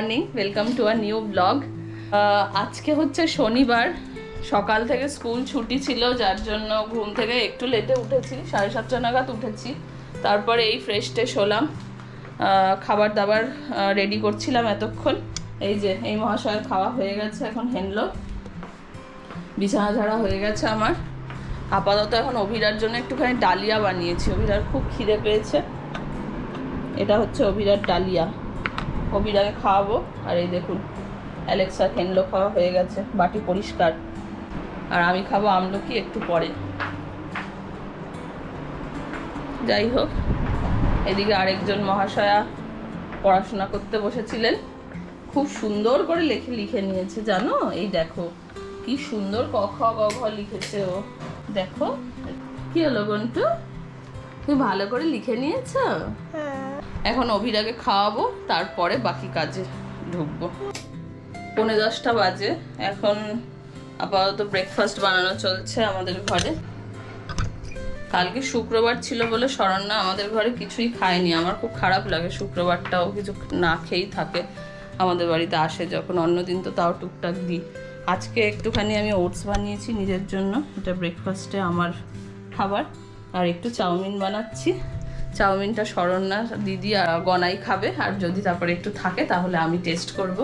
Morning welcome to a new blog আজকে হচ্ছে শনিবার, সকাল থেকে স্কুল ছুটি ছিল, যার জন্য ঘুম থেকে একটু লেটে উঠেছি, সাড়ে সাতটা নাগাদ উঠেছি। তারপরে এই ফ্রেশ ট্রেশ হলাম খাবার দাবার রেডি করছিলাম এতক্ষণ। এই যে, এই মহাশয়ের খাওয়া হয়ে গেছে এখন হেনলো। বিছানা ঝাড়া হয়ে গেছে আমার। আপাতত এখন অভিরার জন্য একটুখানি ডালিয়া বানিয়েছি। অভিরার খুব খিদে পেয়েছে। এটা হচ্ছে অভিরার ডালিয়া। অভিরাকে খাওয়াবো। আর এই দেখুন, অ্যালেক্সা হেনলো খাওয়া হয়ে গেছে, বাটি পরিষ্কার। আর আমি খাব আমলকি একটু পরে। যাই হোক, এদিকে আরেকজন মহাশয়া পড়াশোনা করতে বসেছিলেন। খুব সুন্দর করে লেখে, লিখে নিয়েছে, জানো? এই দেখো, কি সুন্দর ক, খ, গ, ঘ লিখেছে ও। দেখো, কি হলো গন্টু? তুমি ভালো করে লিখে নিয়েছো? এখন অভিরাগে খাওয়াবো, তারপরে বাকি কাজে ঢুকবো। পৌনে দশটা বাজে, এখন আপাতত ব্রেকফাস্ট বানানো চলছে আমাদের ঘরে। কালকে শুক্রবার ছিল বলে শরণ্যা আমাদের ঘরে কিছুই খায়নি। আমার খুব খারাপ লাগে শুক্রবারটাও, কিছু না খেয়েই থাকে। আমাদের বাড়িতে আসে যখন, অন্যদিন তো তাও টুকটাক দিই। আজকে একটুখানি আমি ওটস বানিয়েছি নিজের জন্য, এটা ব্রেকফাস্টে আমার খাবার। আর একটু চাউমিন বানাচ্ছি। চাউমিনটা শরণ্যা দিদি গনাই খাবে, আর যদি তারপরে একটু থাকে তাহলে আমি টেস্ট করব।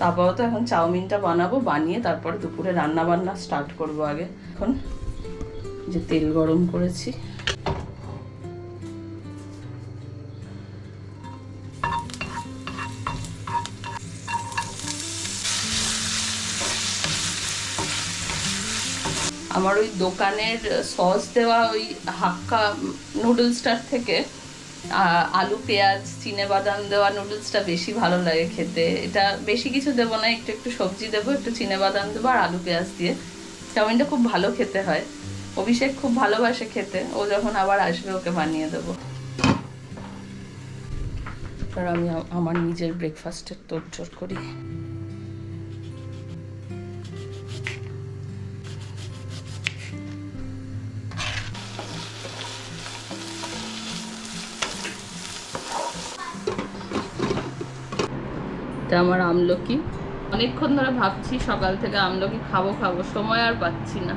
তারপরে তো এখন চাউমিনটা বানাবো, বানিয়ে তারপরে দুপুরে রান্না বান্না স্টার্ট করব আগে। এখন যে তেল গরম করেছি। আমার ওই দোকানের সস দেওয়া ওই হাক্কা নুডলসটার থেকে আলু, পেঁয়াজ, চিনে বাদাম দেওয়া নুডলসটা বেশি ভালো লাগে খেতে। এটা বেশি কিছু দেবো না, একটু একটু সবজি দেবো, একটু চিনে বাদাম দেবো আর আলু, পেঁয়াজ দিয়ে। চাউমিনটা খুব ভালো খেতে হয়। অভিষেক খুব ভালোবাসে খেতে। ও যখন আবার আসবে, ওকে বানিয়ে দেবো। আর আমি আমার নিজের ব্রেকফাস্টের তোড়জোড় করি। এটা আমার আমলকি। অনেকক্ষণ ধরে ভাবছি সকাল থেকে আমলকি খাব খাব, সময় আর পাচ্ছি না।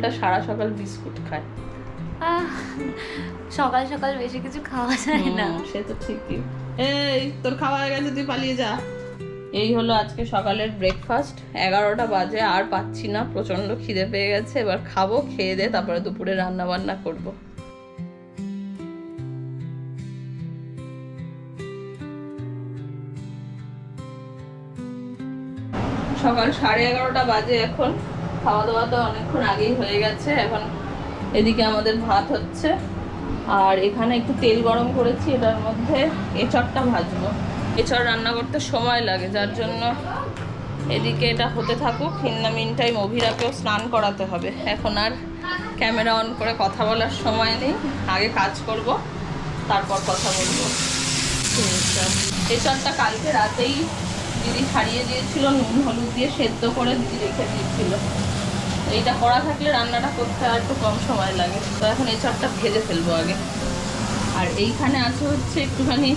পাগলটা সারা সকাল বিস্কুট খায়। সকাল সকাল বেশি কিছু খাওয়া যায় না। সে তো ঠিকই। এই তোর খাওয়া হয়ে গেছে তুই পালিয়ে যা। এই হলো আজকে সকালের ব্রেকফাস্ট এগারোটা বাজে আর পাচ্ছি না প্রচণ্ড খিদে পেয়ে গেছে। এবার খাব খেয়ে দে তারপরে দুপুরে রান্না বান্না করব। সকাল সাড়ে এগারোটা বাজে এখন। খাওয়া দাওয়া তো অনেকক্ষণ আগেই হয়ে গেছে, এখন এদিকে আমাদের ভাত হচ্ছে। আর এখানে একটু তেল গরম করেছি, এটার মধ্যে এঁচড়টা ভাজবো। এঁচড় রান্না করতে সময় লাগে, যার জন্য এদিকে এটা হতে থাকুক। ইন্না মিন টাইম অভিরাকেও স্নান করাতে হবে। এখন আর ক্যামেরা অন করে কথা বলার সময় নেই। আগে কাজ করব, তারপর কথা বলব। এঁচড়টা কালকে রাতেই দিদি ছাড়িয়ে দিয়েছিল, নুন, হলুদ দিয়ে সেদ্ধ করে দিদি রেখে দিয়েছিল। এইটা করা থাকলে রান্নাটা করতে আর একটু কম সময় লাগে। তো এখন এঁচড়টা ভেজে ফেলব আগে। আর এইখানে আছে হচ্ছে একটুখানি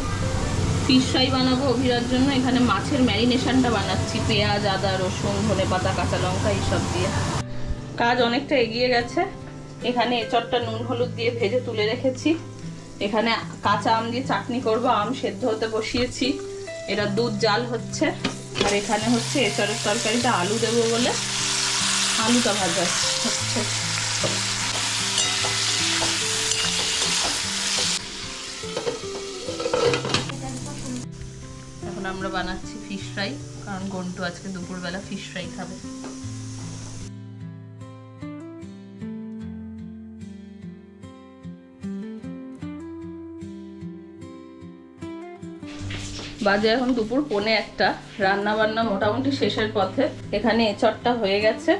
ফিশ ফ্রাই বানাবো অভিরার জন্য। এখানে মাছের ম্যারিনেশনটা বানাচ্ছি, পেঁয়াজ, আদা, রসুন, ধনে পাতা, কাঁচা লঙ্কা এইসব দিয়ে। কাজ অনেকটা এগিয়ে গেছে। এখানে এঁচড়টা নুন, হলুদ দিয়ে ভেজে তুলে রেখেছি। এখানে কাঁচা আম দিয়ে চাটনি করব, আম সেদ্ধ হতে বসিয়েছি। এটা দুধ জাল হচ্ছে। আর এখানে হচ্ছে এঁচড়ের তরকারিটা আলু দেবো বলে। আলুটা ভাজা। হচ্ছে এখন আমরা বানাচ্ছি ফিশ ফ্রাই কারণ গন্টু আজকে দুপুরবেলা ফিশ ফ্রাই খাবে। বাজে এখন দুপুর পৌনে একটা। রান্না বান্না মোটামুটি শেষের পথে। এখানে এচটটা হয়ে গেছে।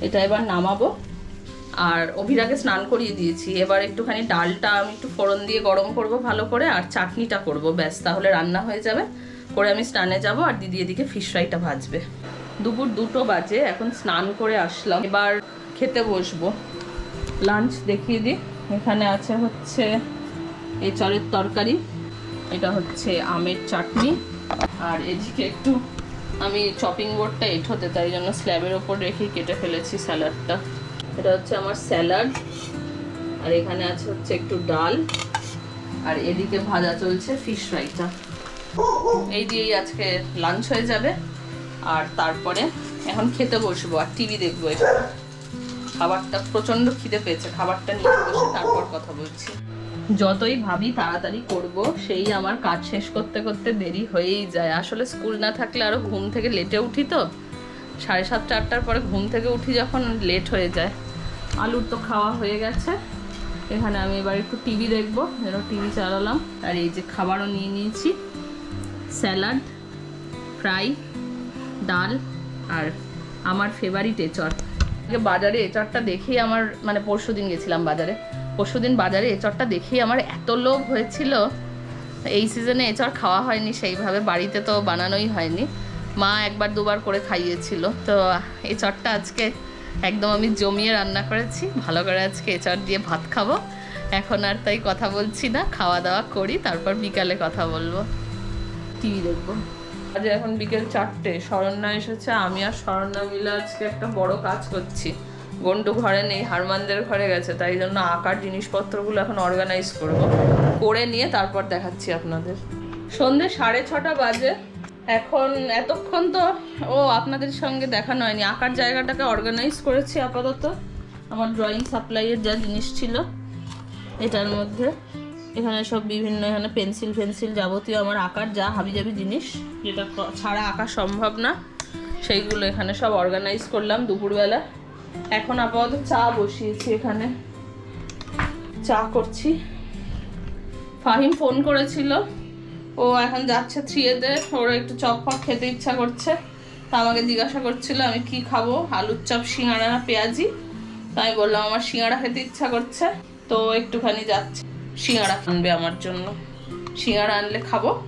এটা এবার নামাবো। আর অভিরাকে স্নান করিয়ে দিয়েছি। এবার একটুখানি ডালটা আমি একটু ফোড়ন দিয়ে গরম করব ভালো করে, আর চাটনিটা করব, ব্যাস, তাহলে রান্না হয়ে যাবে। করে আমি স্নানে যাব, আর দিদি এদিকে ফিশ ফ্রাইটা ভাজবে। দুপুর দুটো বাজে, এখন স্নান করে আসলাম। এবার খেতে বসবো। লাঞ্চ দেখিয়ে দিই। এখানে আছে হচ্ছে এই চরের তরকারি, এটা হচ্ছে আমের চাটনি। আর এদিকে একটু আমি চপিং বোর্ডটা এঠোতে তাই জন্য স্ল্যাবের ওপর রেখে কেটে ফেলেছি স্যালাডটা এটা হচ্ছে আমার স্যালাড। আর এখানে আছে হচ্ছে একটু ডাল। আর এদিকে ভাজা চলছে ফিশ ফ্রাইটা এই দিয়েই আজকে লাঞ্চ হয়ে যাবে। আর তারপরে এখন খেতে বসবো আর টিভি দেখব। খাবারটা প্রচণ্ড খিদে পেয়েছে। খাবারটা নিয়ে বসে তারপর কথা বলছি। যতই ভাবি তাড়াতাড়ি করব, সেই আমার কাজ শেষ করতে করতে দেরি হয়েই যায়। আসলে স্কুল না থাকলে আরও ঘুম থেকে লেটে উঠি তো। সাড়ে সাতটা, আটটার পরে ঘুম থেকে উঠি যখন লেট হয়ে যায়। আলুর তো খাওয়া হয়ে গেছে। এখানে আমি এবার একটু টিভি দেখব। যেন টিভি চালালাম। আর এই যে খাবারও নিয়ে নিয়েছি। স্যালাড, ফ্রাই, ডাল আর আমার ফেভারিট আজকে বাজারে এচড়টা দেখেই আমার মানে পরশু দিন গেছিলাম বাজারে। পরশু দিন বাজারে এচড়টা দেখেই আমার এত লোভ হয়েছিল। এই সিজনে এচড় খাওয়া হয়নি, সেইভাবে বাড়িতে তো বানানোই হয়নি। মা একবার দুবার করে খাইয়েছিল। তো এচড়টা আজকে একদম আমি জমিয়ে রান্না করেছি, ভালো করে আজকে এচড় দিয়ে ভাত খাব। এখন আর তাই কথা বলছি না খাওয়া দাওয়া করি, তারপর বিকালে কথা বলব। টিভি দেখব। আজ এখন বিকেল চারটে, শরণ্যা এসেছে, আমি আর শরণ্যা মিলে আজকে একটা বড় কাজ করছি। গন্টু ঘরে নেই, হারমানদের ঘরে গেছে, তাই জন্য আঁকার জিনিসপত্রগুলো এখন অর্গানাইজ করব। করে নিয়ে তারপর দেখাচ্ছি আপনাদের। সন্ধে সাড়ে ছটা বাজে। এখন এতক্ষণ তো, ও আপনাদের সঙ্গে দেখানো হয়নি। আঁকার জায়গাটাকে অর্গানাইজ করেছি আপাতত। আমার ড্রয়িং সাপ্লাইয়ের যা জিনিস ছিল, এটার মধ্যে। এখানে সব বিভিন্ন, এখানে পেন্সিল ফেন্সিল যাবতীয় আমার আঁকার যা হাবিজাবি জিনিস, যেটা ছাড়া আঁকা সম্ভব না, সেইগুলো এখানে সব অর্গানাইজ করলাম দুপুরবেলা। এখন আপাতত চা বসিয়েছি এখানে। চা করছি। ফাহিম ফোন করেছিল। ও এখন যাচ্ছে থ্রিয়েতে। ওর একটু চপ ফপ খেতে ইচ্ছা করছে। তা আমাকে জিজ্ঞাসা করছিল, আমি কি খাব? আলুর চপ সিঙ্গাড়া না পেঁয়াজি। তো আমি বললাম, আমার সিঙ্গাড়া খেতে ইচ্ছা করছে। তো একটুখানি যাচ্ছে। সিঙ্গাড়া আনবে আমার জন্য। সিঙ্গাড়া আনলে খাব।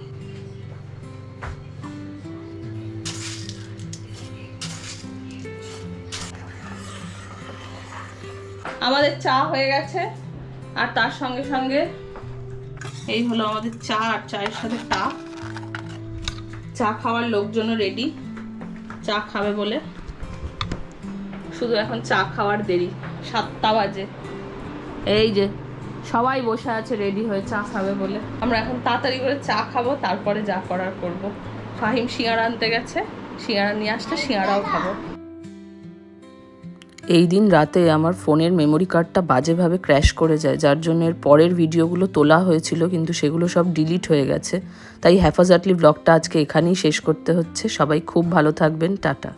আমাদের চা হয়ে গেছে, আর তার সঙ্গে সঙ্গে এই হলো আমাদের চা আর চায়ের সাথে টা। চা খাওয়ার লোকজনও রেডি চা খাবে বলে। শুধু এখন চা খাওয়ার দেরি, সাতটা বাজে। এই যে, সবাই বসে আছে রেডি হয়ে চা খাবে বলে। আমরা এখন তাড়াতাড়ি করে চা খাব, তারপরে যা করার করব। ফাহিম সিঙ্গারা আনতে গেছে সিঙ্গারা নিয়ে আসলে সিঙ্গারাও খাব। এই দিন রাতে আমার ফোনের মেমোরি কার্ডটা বাজেভাবে ক্র্যাশ করে যায়, যার জন্য এর পরের ভিডিওগুলো তোলা হয়েছিল, কিন্তু সেগুলো সব ডিলিট হয়ে গেছে। তাই হ্যাফাজাটলি ব্লগটা আজকে এখানেই শেষ করতে হচ্ছে। সবাই খুব ভালো থাকবেন। টাটা।